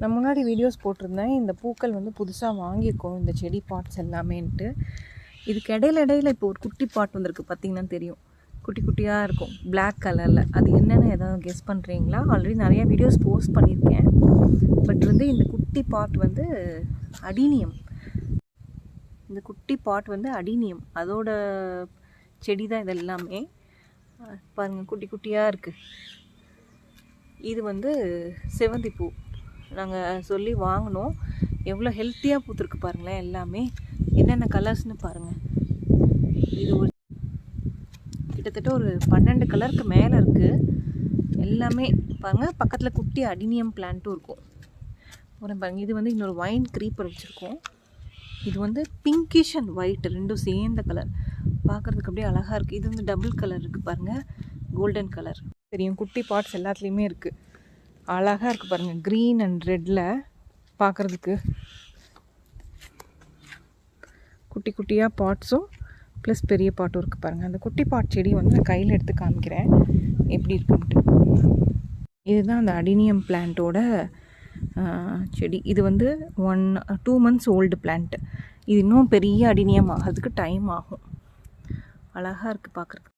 நான் முன்னாடி வீடியோஸ் போட்டிருந்தேன். இந்த பூக்கள் வந்து புதுசாக வாங்கியிருக்கோம். இந்த செடி பாட்ஸ் எல்லாமேன்ட்டு. இதுக்கு இடையில இடையில இப்போ ஒரு குட்டி பாட் வந்திருக்கு. பார்த்தீங்கன்னா தெரியும். குட்டி குட்டியாக இருக்கும். பிளாக் கலரில் அது என்னென்னு ஏதாவது கெஸ் பண்ணுறீங்களா ஆல்ரெடி நிறைய வீடியோஸ் போஸ்ட் பண்ணியிருக்கேன். பட் வந்து இந்த குட்டி பாட் வந்து அடினியம். இந்த குட்டி பாட் வந்து அடினியம். அதோட செடி தான் இது எல்லாமே பாருங்கள் குட்டி குட்டியாக இருக்குது இது வந்து செவந்தி பூ நாங்கள் சொல்லி வாங்கினோம். எவ்வளோ ஹெல்த்தியாக பூத்துருக்கு பாருங்களேன் எல்லாமே. என்னென்ன கலர்ஸ்னு பாருங்கள் இது ஒரு கிட்டத்தட்ட ஒரு பன்னெண்டு கலருக்கு மேலே இருக்குது எல்லாமே பாருங்கள் பக்கத்தில் குட்டி அடினியம் பிளான்ட்டும் இருக்கும். அப்புறம் பாருங்க இது வந்து இன்னொரு ஒயின் க்ரீப்பர் வச்சுருக்கோம். இது வந்து பிங்கிஷ் அண்ட் ஒயிட் ரெண்டும் சேர்ந்த கலர் பார்க்குறதுக்கு அப்படியே அழகாக இருக்குது இது வந்து டபுள் கலர் இருக்குது பாருங்கள் கோல்டன் கலர் தெரியும் குட்டி பாட்ஸ் எல்லாத்துலேயுமே இருக்குது அழகாக இருக்குது பாருங்கள் க்ரீன் அண்ட் ரெட்டில் பார்க்குறதுக்கு குட்டி குட்டியாக பாட்ஸும் ப்ளஸ் பெரிய பாட்டும் இருக்குது பாருங்கள் அந்த குட்டி பாட் செடி வந்து நான் கையில் எடுத்து காமிக்கிறேன். எப்படி இருக்குன்ட்டு. இதுதான் அந்த அடினியம் பிளான்ட்டோட செடி. இது வந்து one two months old plant இது இன்னும் பெரிய அடினியம் ஆகிறதுக்கு டைம் ஆகும். அழகாக இருக்குது பார்க்குறதுக்கு